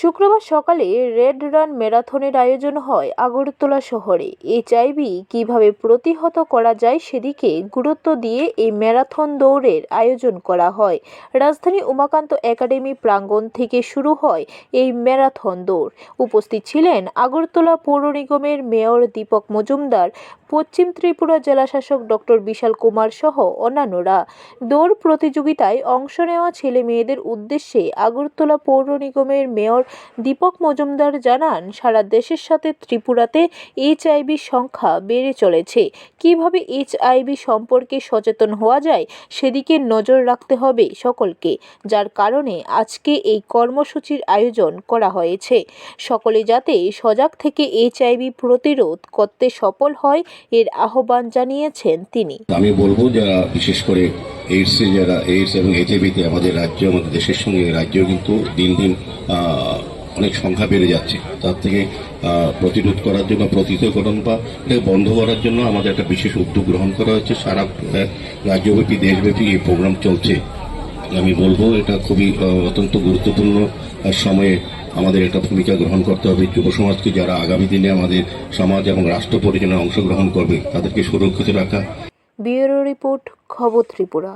শুক্রবার সকালে red run ম্যারাথনের আয়োজন হয় আগরতলা শহরে। এইচআইভি কীভাবে প্রতিহত করা যায় সেদিকে গুরুত্ব দিয়ে এই ম্যারাথন দৌড়ের আয়োজন করা হয়। রাজধানী উমাকান্ত একাডেমি প্রাঙ্গণ থেকে শুরু হয় এই ম্যারাথন দৌড়। উপস্থিত ছিলেন আগরতলা পৌর নিগমের মেয়র দীপক মজুমদার পশ্চিম ত্রিপুরা জেলাশাসক ডক্টর বিশাল কুমার সহ অন্যান্যরা। দৌড় প্রতিযোগিতায় অংশ নেওয়া ছেলে মেয়েদের উদ্দেশ্যে আগরতলা পৌর নিগমের মেয়র দীপক মজুমদার জানান, সারা দেশের সাথে ত্রিপুরাতে এইচআইভি সংখ্যা বেড়ে চলেছে। কীভাবে এইচআইভি সম্পর্কে সচেতন হওয়া যায়, সেদিকে নজর রাখতে হবে সকলকে, যার কারণে আজকে এই কর্মসূচির আয়োজন করা হয়েছে। সকলে যাতে সজাগ থেকে এইচআইভি প্রতিরোধ করতে সফল হয় এর আহ্বান জানিয়েছেন তিনি। আমি বলব যারা, বিশেষ করে এইডস যারা এইডস এবং এইচআইভিতে আমাদের রাজ্য, আমাদের দেশের সঙ্গে রাজ্য কিন্তু দিন দিন অনেক সংখ্যা বেড়ে যাচ্ছে। তার থেকে প্রতিরোধ করার জন্য প্রতিরোধকরণ বা এটা বন্ধ করার জন্য আমাদের একটা বিশেষ উদ্যোগ গ্রহণ করা হচ্ছে। সারা রাজ্যব্যাপী, দেশব্যাপী এই প্রোগ্রাম চলছে। আমি বলব, এটা খুবই অত্যন্ত গুরুত্বপূর্ণ সময়ে আমাদের একটা ভূমিকা গ্রহণ করতে হবে। যুব সমাজকে যারা আগামী দিনে আমাদের সমাজ এবং রাষ্ট্র পরিচালনায় অংশগ্রহণ করবে, তাদেরকে সুরক্ষিত রাখা। ব্যুরো রিপোর্ট, খবর ত্রিপুরা।